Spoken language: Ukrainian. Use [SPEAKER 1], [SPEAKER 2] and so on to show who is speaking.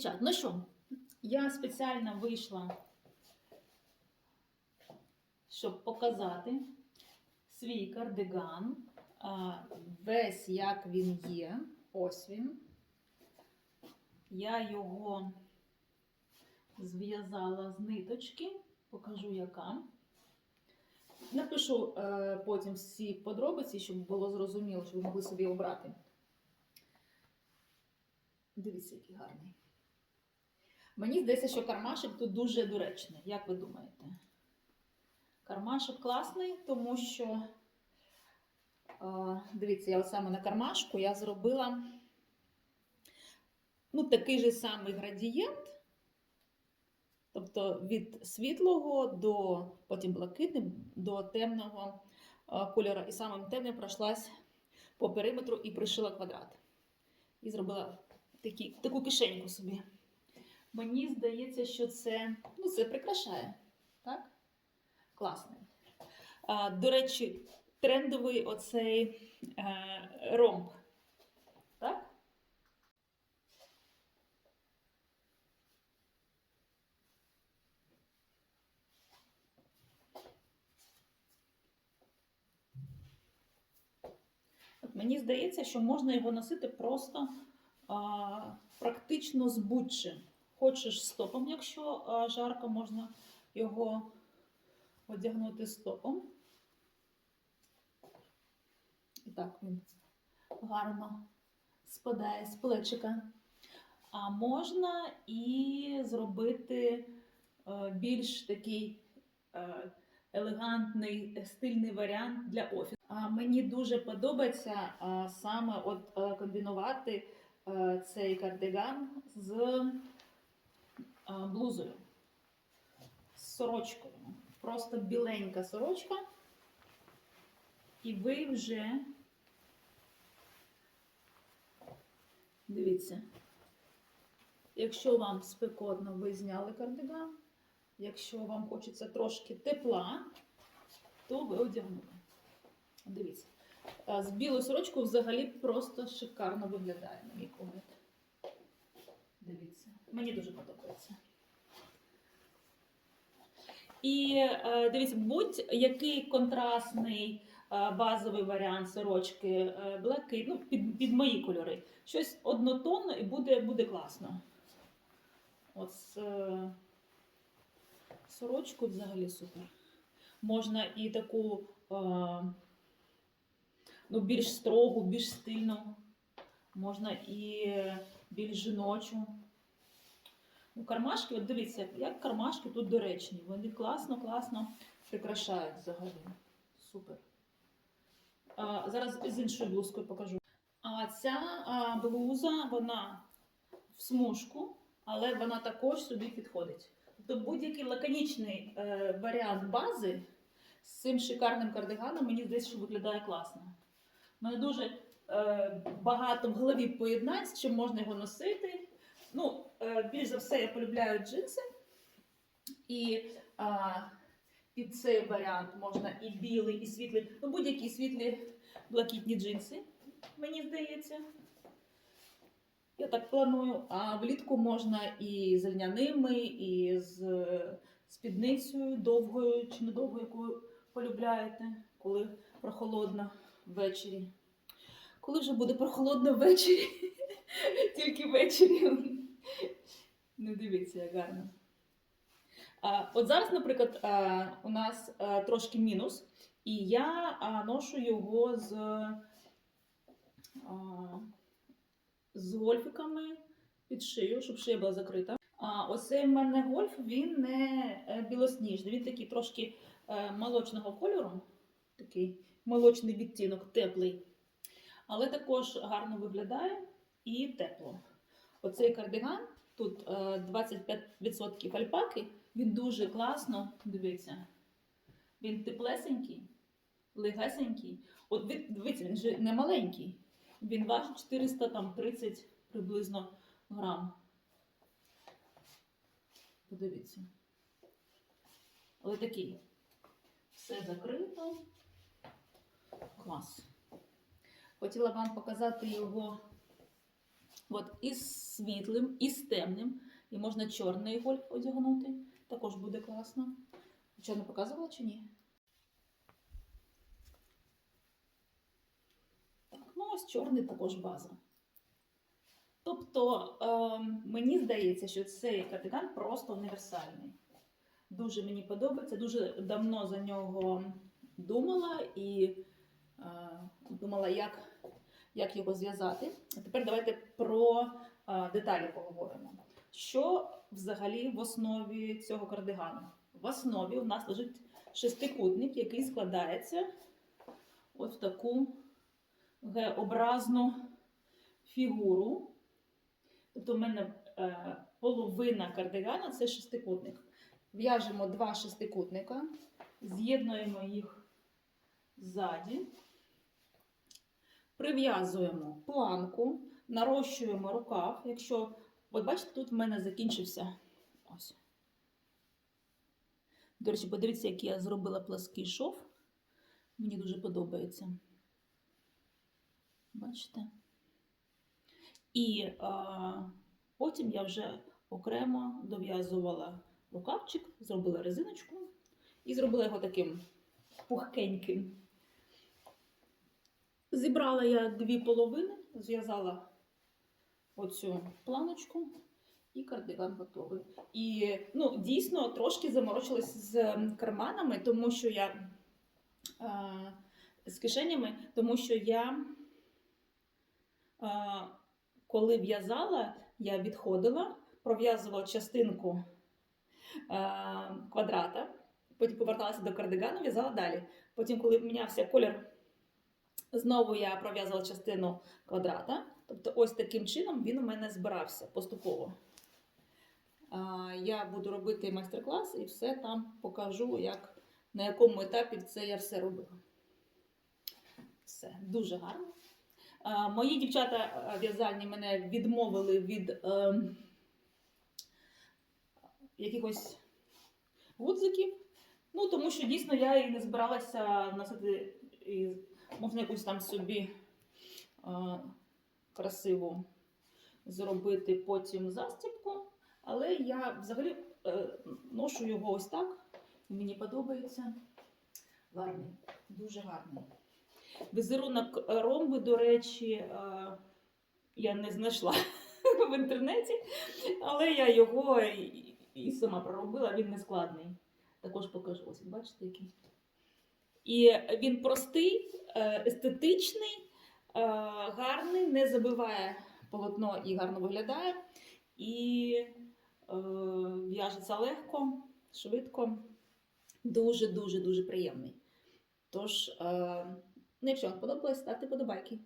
[SPEAKER 1] Дівчат, ну що, я спеціально вийшла, щоб показати свій кардиган. Весь як він є. Ось він. Я його зв'язала з ниточки, покажу яка. Напишу е, потім всі подробиці, щоб було зрозуміло, щоб ви могли собі обрати. Дивіться, який гарний. Мені здається, що кармашик тут дуже доречний. Як ви думаєте? Кармашик класний, тому що, е, дивіться, я саме на кармашку я зробила ну, такий же самий градієнт. Тобто від світлого до потім блакитним до темного е, кольору. І самим темним пройшлась по периметру і пришила квадрат. І зробила такі, таку кишеньку собі. Мені здається, що це, ну, це прикрашає. Так? Класний. А, до речі, трендовий оцей е, ромб. Так? От мені здається, що можна його носити просто а, практично з будь-чим. Хочеш стопом, якщо жарко, можна його одягнути стопом. І так він гарно спадає з плечика. А можна і зробити е, більш такий е, елегантний стильний варіант для офісу. А мені дуже подобається саме от е, комбінувати цей кардиган з блузою, з сорочкою. Просто біленька сорочка, і ви вже дивіться, якщо вам спекотно, ви зняли кардиган. Якщо вам хочеться трошки тепла, то ви одягнули. Дивіться. З білою сорочкою взагалі просто шикарно виглядає, на мій погляд. Мені дуже подобається. І е, дивіться, будь-який контрастний е, базовий варіант сорочки, е, блакит, ну, під, під мої кольори. Щось однотонне і буде, буде класно. От е, взагалі супер. Можна і таку ну, більш строгу, більш стильну, можна і більш жіночу. Ну, кармашки, от дивіться, як кармашки тут доречні. Вони класно, класно прикрашають взагалі. Супер. А, зараз з іншою блузкою покажу. А ця а, блуза, вона в смужку, але вона також сюди підходить. Тобто будь-який лаконічний е, варіант бази з цим шикарним кардиганом, мені здається, що виглядає класно. У мене дуже е, багато в голові поєднань, чим можна його носити. Ну, більш за все, я полюбляю джинси. І а, під цей варіант можна і білий, і світлий, ну будь-які світлі блакитні джинси, мені здається. Я так планую. А влітку можна і з льняними, і з е, спідницею довгою чи недовгою, яку полюбляєте, коли прохолодно ввечері. Коли вже буде прохолодно ввечері, тільки ввечері. Не дивіться, як гарно. От зараз, наприклад, у нас трошки мінус, і я ношу його з, з гольфиками під шию, щоб шия була закрита. Оцей в мене гольф, він не е, білосніжний, він такий трошки е, молочного кольору, такий молочний відтінок, теплий. Але також гарно виглядає і тепло. Оцей кардиган, тут е, 25% альпаки, він дуже класно, дивіться, він теплесенький, легесенький. От дивіться, він же не маленький. Він важить 430 приблизно грам. Подивіться. Але такий. Все закрито. Клас. Хотіла вам показати його От із світлим, і з темним. І можна чорний гольф одягнути. Також буде класно. Чорно показувала чи ні? Так, ну ось чорний також база. Тобто, ем, мені здається, що цей кардиган просто універсальний. Дуже мені подобається, дуже давно за нього думала і е, думала, як, як його зв'язати. А тепер давайте про деталі поговоримо. Що взагалі в основі цього кардигану? В основі у нас лежить шестикутник, який складається от в таку Г-образну фігуру. Тобто, в мене е, половина кардигана це шестикутник. В'яжемо два шестикутника, з'єднуємо їх ззаді, прив'язуємо планку, нарощуємо рукав. Якщо, от бачите, тут в мене закінчився ось. До речі, подивіться, який я зробила плаский шов. Мені дуже подобається. Бачите? І а, потім я вже окремо дов'язувала рукавчик, зробила резиночку і зробила його таким пухкеньким. Зібрала я дві половини, зв'язала оцю планочку, і кардиган готовий. І ну, дійсно трошки заморочилась з карманами, тому що я а, з кишенями, тому що я. А, коли в'язала, я відходила, пров'язувала частинку а, квадрата, потім поверталася до кардигану, в'язала далі. Потім, коли мінявся колір, знову я пров'язувала частину квадрата. Тобто, ось таким чином він у мене збирався поступово. Я буду робити майстер-клас і все там покажу, як, на якому етапі це я все робила. Все, дуже гарно. Мої дівчата а, в'язальні мене відмовили від е, якихось гудзиків. Ну, тому що дійсно я і не збиралася носити можна якусь там собі е, красиву зробити потім застібку. Але я взагалі е, ношу його ось так. Мені подобається. Гарний, дуже гарний. Візерунок ромби, до речі, е, я не знайшла в інтернеті, але я його і, і сама проробила, він не складний. Також покажу. Ось, бачите, який. І він простий, е, естетичний, е, гарний, не забиває полотно і гарно виглядає. І е, в'яжеться легко, швидко, дуже-дуже дуже приємний. Тож. Ну, якщо вам подобалось, ставте подобайки.